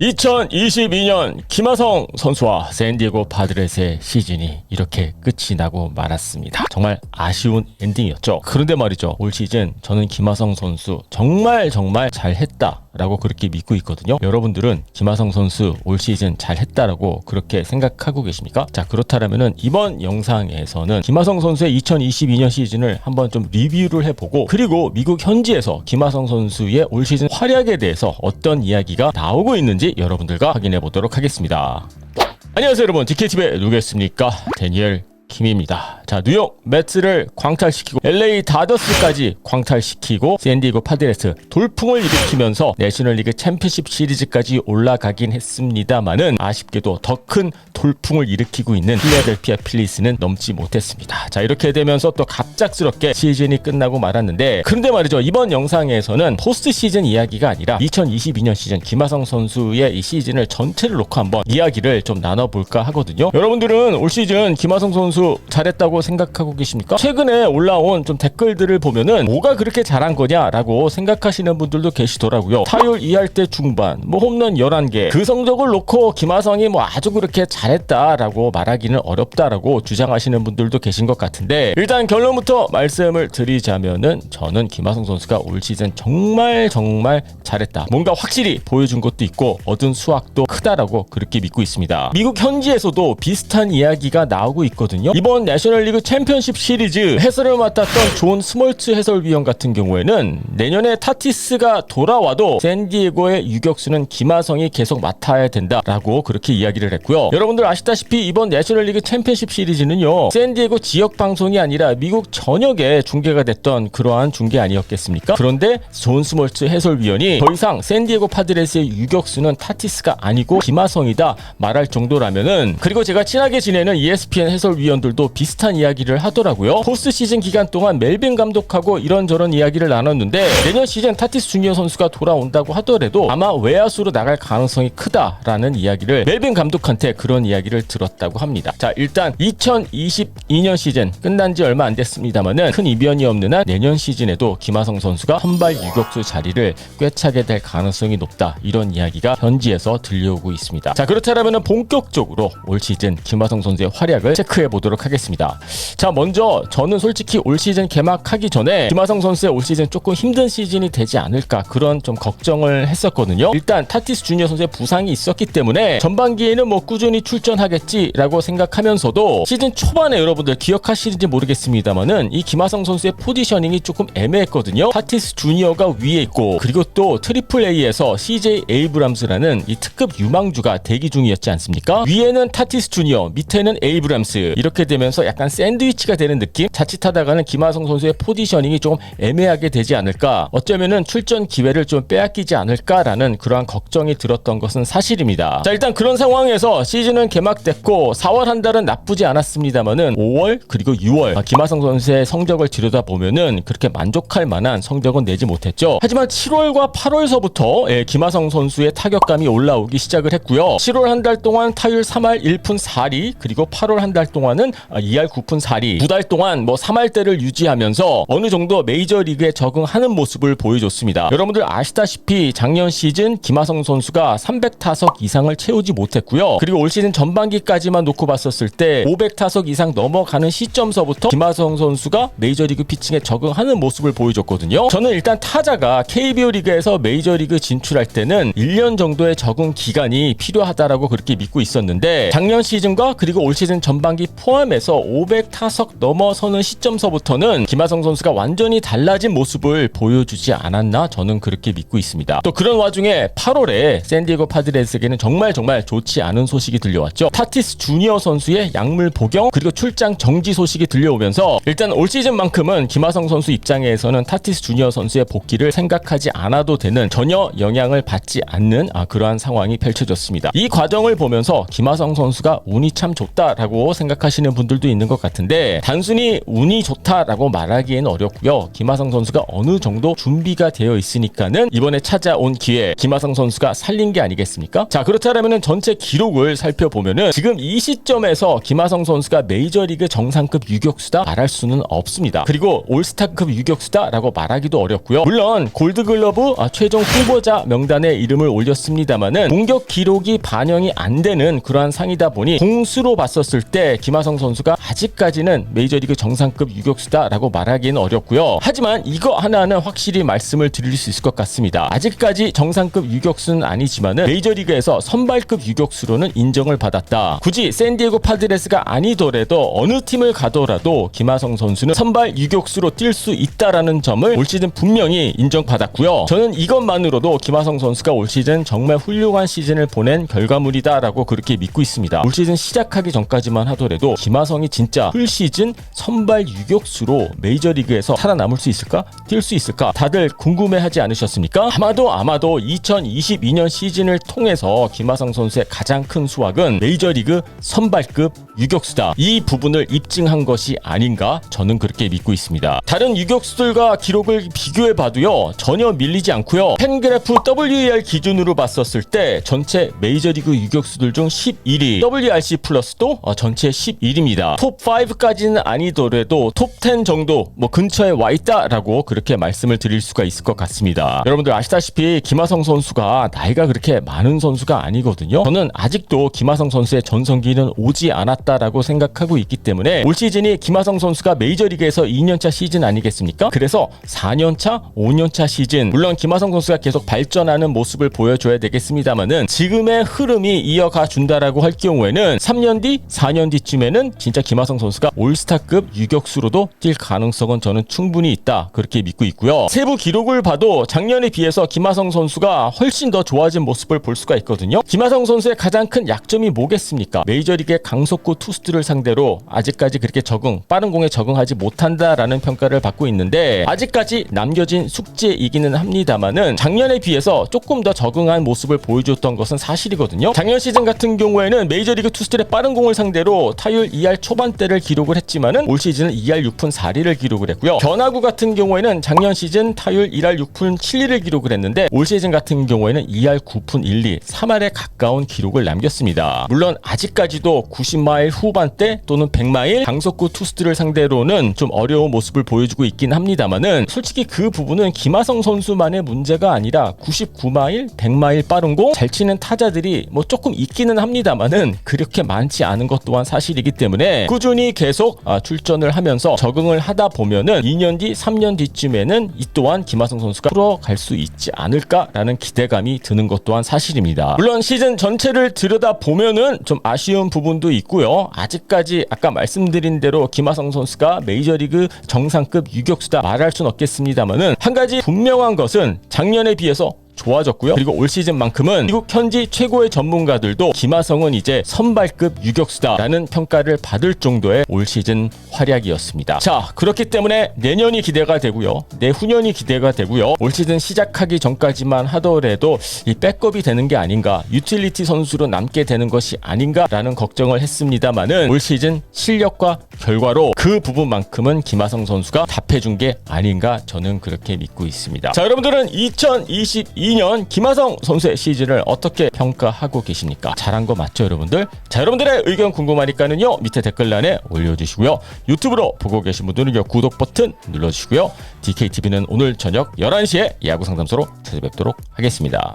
2022년 김하성 선수와 샌디에고 파드레스의 시즌이 이렇게 끝이 나고 말았습니다. 정말 아쉬운 엔딩이었죠. 그런데 말이죠. 올 시즌 저는 김하성 선수 정말 정말 잘했다 라고 그렇게 믿고 있거든요. 여러분들은 김하성 선수 올 시즌 잘했다라고 그렇게 생각하고 계십니까? 자, 그렇다면은 이번 영상에서는 김하성 선수의 2022년 시즌을 한번 좀 리뷰를 해보고 그리고 미국 현지에서 김하성 선수의 올 시즌 활약에 대해서 어떤 이야기가 나오고 있는지 여러분들과 확인해 보도록 하겠습니다. 안녕하세요 여러분 지케티브의 누구겠습니까 데니엘 킴입니다. 자 뉴욕 매츠를 광탈시키고 LA 다저스까지 광탈시키고 샌디에고 파드레스 돌풍을 일으키면서 내셔널리그 챔피언십 시리즈까지 올라가긴 했습니다만은 아쉽게도 더 큰 돌풍을 일으키고 있는 필라델피아 필리스는 넘지 못했습니다. 자 이렇게 되면서 또 갑작스럽게 시즌이 끝나고 말았는데 그런데 말이죠 이번 영상에서는 포스트 시즌 이야기가 아니라 2022년 시즌 김하성 선수의 이 시즌을 전체를 놓고 한번 이야기를 좀 나눠볼까 하거든요. 여러분들은 올 시즌 김하성 선수 잘했다고 생각하고 계십니까? 최근에 올라온 좀 댓글들을 보면은 뭐가 그렇게 잘한 거냐라고 생각하시는 분들도 계시더라고요. 타율 2할 때 중반, 뭐 홈런 11개 그 성적을 놓고 김하성이 뭐 아주 그렇게 잘했다라고 말하기는 어렵다라고 주장하시는 분들도 계신 것 같은데 일단 결론부터 말씀을 드리자면은 저는 김하성 선수가 올 시즌 정말 정말 잘했다. 뭔가 확실히 보여준 것도 있고 얻은 수확도 크다라고 그렇게 믿고 있습니다. 미국 현지에서도 비슷한 이야기가 나오고 있거든요. 이번 내셔널리그 챔피언십 시리즈 해설을 맡았던 존 스몰츠 해설위원 같은 경우에는 내년에 타티스가 돌아와도 샌디에고의 유격수는 김하성이 계속 맡아야 된다라고 그렇게 이야기를 했고요. 여러분들 아시다시피 이번 내셔널리그 챔피언십 시리즈는요. 샌디에고 지역 방송이 아니라 미국 전역에 중계가 됐던 그러한 중계 아니었겠습니까? 그런데 존 스몰츠 해설위원이 더 이상 샌디에고 파드레스의 유격수는 타티스가 아니고 김하성이다 말할 정도라면은 그리고 제가 친하게 지내는 ESPN 해설위원 들도 비슷한 이야기를 하더라고요. 포스트 시즌 기간 동안 멜빈 감독하고 이런저런 이야기를 나눴는데 내년 시즌 타티스 주니어 선수가 돌아온다고 하더라도 아마 외야수로 나갈 가능성이 크다라는 이야기를 멜빈 감독한테 그런 이야기를 들었다고 합니다. 자 일단 2022년 시즌 끝난 지 얼마 안 됐습니다만은 큰 이변이 없는 한 내년 시즌에도 김하성 선수가 선발 유격수 자리를 꿰차게 될 가능성이 높다 이런 이야기가 현지에서 들려오고 있습니다. 자 그렇다면 본격적으로 올 시즌 김하성 선수의 활약을 체크해 보도록 하겠습니다. 자 먼저 저는 솔직히 올 시즌 개막하기 전에 김하성 선수의 올 시즌 조금 힘든 시즌이 되지 않을까 그런 좀 걱정을 했었거든요. 일단 타티스 주니어 선수의 부상이 있었기 때문에 전반기에는 뭐 꾸준히 출전하겠지라고 생각하면서도 시즌 초반에 여러분들 기억하시는지 모르겠습니다만은 이 김하성 선수의 포지셔닝이 조금 애매했거든요. 타티스 주니어가 위에 있고 그리고 또 트리플 A에서 CJ 에이브람스라는 이 특급 유망주가 대기 중이었지 않습니까? 위에는 타티스 주니어, 밑에는 에이브람스 이렇게 되면서 약간 샌드위치가 되는 느낌? 자칫하다가는 김하성 선수의 포지셔닝이 조금 애매하게 되지 않을까? 어쩌면은 출전 기회를 좀 빼앗기지 않을까라는 그러한 걱정이 들었던 것은 사실입니다. 자 일단 그런 상황에서 시즌은 개막됐고 4월 한 달은 나쁘지 않았습니다만은 5월 그리고 6월 아, 김하성 선수의 성적을 들여다 보면은 그렇게 만족할 만한 성적은 내지 못했죠. 하지만 7월과 8월서부터 예, 김하성 선수의 타격감이 올라오기 시작을 했고요. 7월 한 달 동안 타율 3할 1푼 4리 그리고 8월 한 달 동안은 2할 9푼 4리 두 달 동안 뭐 3할대를 유지하면서 어느 정도 메이저 리그에 적응하는 모습을 보여줬습니다. 여러분들 아시다시피 작년 시즌 김하성 선수가 300타석 이상을 채우지 못했고요. 그리고 올 시즌 전반기까지만 놓고 봤었을 때 500타석 이상 넘어가는 시점서부터 김하성 선수가 메이저리그 피칭에 적응하는 모습을 보여줬거든요. 저는 일단 타자가 KBO 리그에서 메이저리그 진출할 때는 1년 정도의 적응 기간이 필요하다라고 그렇게 믿고 있었는데 작년 시즌과 그리고 올 시즌 전반기 포함해서 500타석 넘어서는 시점서부터는 김하성 선수가 완전히 달라진 모습을 보여주지 않았나 저는 그렇게 믿고 있습니다. 또 그런 와중에 8월에 샌디에고 파드레스에게는 정말 정말 좋지 않은 소식이 들려왔죠. 타티스 주니어 선수의 약물 복용 그리고 출장 정지 소식이 들려오면서 일단 올 시즌만큼은 김하성 선수 입장에서는 타티스 주니어 선수의 복귀를 생각하지 않아도 되는 전혀 영향을 받지 않는 아, 그러한 상황이 펼쳐졌습니다. 이 과정을 보면서 김하성 선수가 운이 참 좋다라고 생각하시는 생각 하시는 분들도 있는 것 같은데 단순히 운이 좋다라고 말하기에는 어렵고요. 김하성 선수가 어느 정도 준비가 되어 있으니까는 이번에 찾아온 기회 김하성 선수가 살린 게 아니겠습니까? 자 그렇다면은 전체 기록을 살펴보면은 지금 이 시점에서 김하성 선수가 메이저리그 정상급 유격수다 말할 수는 없습니다. 그리고 올스타급 유격수다라고 말하기도 어렵고요. 물론 골드글러브 아, 최종 후보자 명단에 이름을 올렸습니다만은 공격 기록이 반영이 안 되는 그러한 상이다 보니 공수로 봤었을 때 김하성 선수가 아직까지는 메이저리그 정상급 유격수다라고 말하기는 어렵고요. 하지만 이거 하나는 확실히 말씀을 드릴 수 있을 것 같습니다. 아직까지 정상급 유격수는 아니지만은 메이저리그에서 선발급 유격수로는 인정을 받았다. 굳이 샌디에고 파드레스가 아니더라도 어느 팀을 가더라도 김하성 선수는 선발 유격수로 뛸 수 있다라는 점을 올 시즌 분명히 인정받았고요. 저는 이것만으로도 김하성 선수가 올 시즌 정말 훌륭한 시즌을 보낸 결과물이다라고 그렇게 믿고 있습니다. 올 시즌 시작하기 전까지만 하더라도 김하성이 진짜 풀 시즌 선발 유격수로 메이저리그에서 살아남을 수 있을까? 뛸 수 있을까? 다들 궁금해하지 않으셨습니까? 아마도 아마도 2022년 시즌을 통해서 김하성 선수의 가장 큰 수확은 메이저리그 선발급 유격수다. 이 부분을 입증한 것이 아닌가 저는 그렇게 믿고 있습니다. 다른 유격수들과 기록을 비교해 봐도요. 전혀 밀리지 않고요. 팬그래프 WER 기준으로 봤었을 때 전체 메이저리그 유격수들 중 11위, WRC 플러스도 어, 전체 11위 입니다. 톱 5까지는 아니더라도 톱 10 정도 뭐 근처에 와 있다라고 그렇게 말씀을 드릴 수가 있을 것 같습니다. 여러분들 아시다시피 김하성 선수가 나이가 그렇게 많은 선수가 아니거든요. 저는 아직도 김하성 선수의 전성기는 오지 않았다라고 생각하고 있기 때문에 올 시즌이 김하성 선수가 메이저리그에서 2년차 시즌 아니겠습니까? 그래서 4년차, 5년차 시즌 물론 김하성 선수가 계속 발전하는 모습을 보여줘야 되겠습니다만은 지금의 흐름이 이어가 준다라고 할 경우에는 3년 뒤, 4년 뒤쯤에는 진짜 김하성 선수가 올스타급 유격수로도 뛸 가능성은 저는 충분히 있다 그렇게 믿고 있고요. 세부 기록을 봐도 작년에 비해서 김하성 선수가 훨씬 더 좋아진 모습을 볼 수가 있거든요. 김하성 선수의 가장 큰 약점이 뭐겠습니까? 메이저리그의 강속구 투수들을 상대로 아직까지 그렇게 적응, 빠른 공에 적응하지 못한다라는 평가를 받고 있는데 아직까지 남겨진 숙제이기는 합니다만은 작년에 비해서 조금 더 적응한 모습을 보여줬던 것은 사실이거든요. 작년 시즌 같은 경우에는 메이저리그 투수들의 빠른 공을 상대로 타율 2할 초반대를 기록을 했지만은 올 시즌은 2할 6푼 4리를 기록을 했고요. 변화구 같은 경우에는 작년 시즌 타율 1할 6푼 7리를 기록을 했는데 올 시즌 같은 경우에는 2할 9푼 1리 3할에 가까운 기록을 남겼습니다. 물론 아직까지도 90마일 후반대 또는 100마일 강속구 투수들을 상대로는 좀 어려운 모습을 보여주고 있긴 합니다만은 솔직히 그 부분은 김하성 선수만의 문제가 아니라 99마일, 100마일 빠른 공 잘 치는 타자들이 뭐 조금 있기는 합니다만은 그렇게 많지 않은 것 또한 사실이기 때문에 꾸준히 계속 아, 출전을 하면서 적응을 하다 보면은 2년 뒤, 3년 뒤쯤에는 이 또한 김하성 선수가 풀어갈 수 있지 않을까라는 기대감이 드는 것 또한 사실입니다. 물론 시즌 전체를 들여다 보면은 좀 아쉬운 부분도 있고요. 아직까지 아까 말씀드린 대로 김하성 선수가 메이저리그 정상급 유격수다 말할 순 없겠습니다만은 한 가지 분명한 것은 작년에 비해서 좋아졌고요. 그리고 올 시즌만큼은 미국 현지 최고의 전문가들도 김하성은 이제 선발급 유격수다라는 평가를 받을 정도의 올 시즌 활약이었습니다. 자, 그렇기 때문에 내년이 기대가 되고요. 내후년이 기대가 되고요. 올 시즌 시작하기 전까지만 하더라도 이 백업이 되는 게 아닌가, 유틸리티 선수로 남게 되는 것이 아닌가라는 걱정을 했습니다만은 올 시즌 실력과 결과로 그 부분만큼은 김하성 선수가 답해준 게 아닌가 저는 그렇게 믿고 있습니다. 자, 여러분들은 2022년 김하성 선수의 시즌을 어떻게 평가하고 계십니까? 잘한 거 맞죠, 여러분들? 자, 여러분들의 의견 궁금하니까는요 밑에 댓글란에 올려주시고요. 유튜브로 보고 계신 분들은요 구독 버튼 눌러주시고요. DKTV는 오늘 저녁 11시에 야구 상담소로 찾아뵙도록 하겠습니다.